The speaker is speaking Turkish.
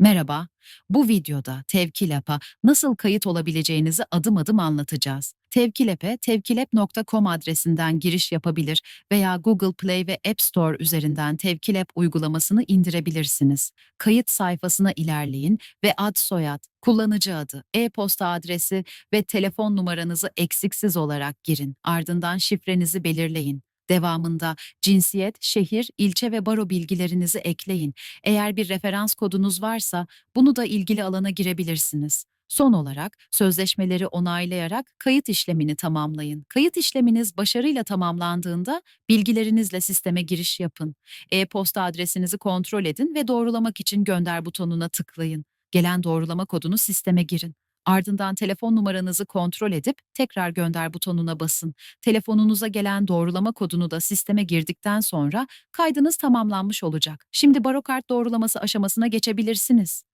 Merhaba, bu videoda Tevkil App'a nasıl kayıt olabileceğinizi adım adım anlatacağız. Tevkil App'e tevkilapp.com adresinden giriş yapabilir veya Google Play ve App Store üzerinden Tevkil App uygulamasını indirebilirsiniz. Kayıt sayfasına ilerleyin ve ad soyad, kullanıcı adı, e-posta adresi ve telefon numaranızı eksiksiz olarak girin. Ardından şifrenizi belirleyin. Devamında cinsiyet, şehir, ilçe ve baro bilgilerinizi ekleyin. Eğer bir referans kodunuz varsa bunu da ilgili alana girebilirsiniz. Son olarak sözleşmeleri onaylayarak kayıt işlemini tamamlayın. Kayıt işleminiz başarıyla tamamlandığında bilgilerinizle sisteme giriş yapın. E-posta adresinizi kontrol edin ve doğrulamak için gönder butonuna tıklayın. Gelen doğrulama kodunu sisteme girin. Ardından telefon numaranızı kontrol edip tekrar gönder butonuna basın. Telefonunuza gelen doğrulama kodunu da sisteme girdikten sonra kaydınız tamamlanmış olacak. Şimdi barokart doğrulaması aşamasına geçebilirsiniz.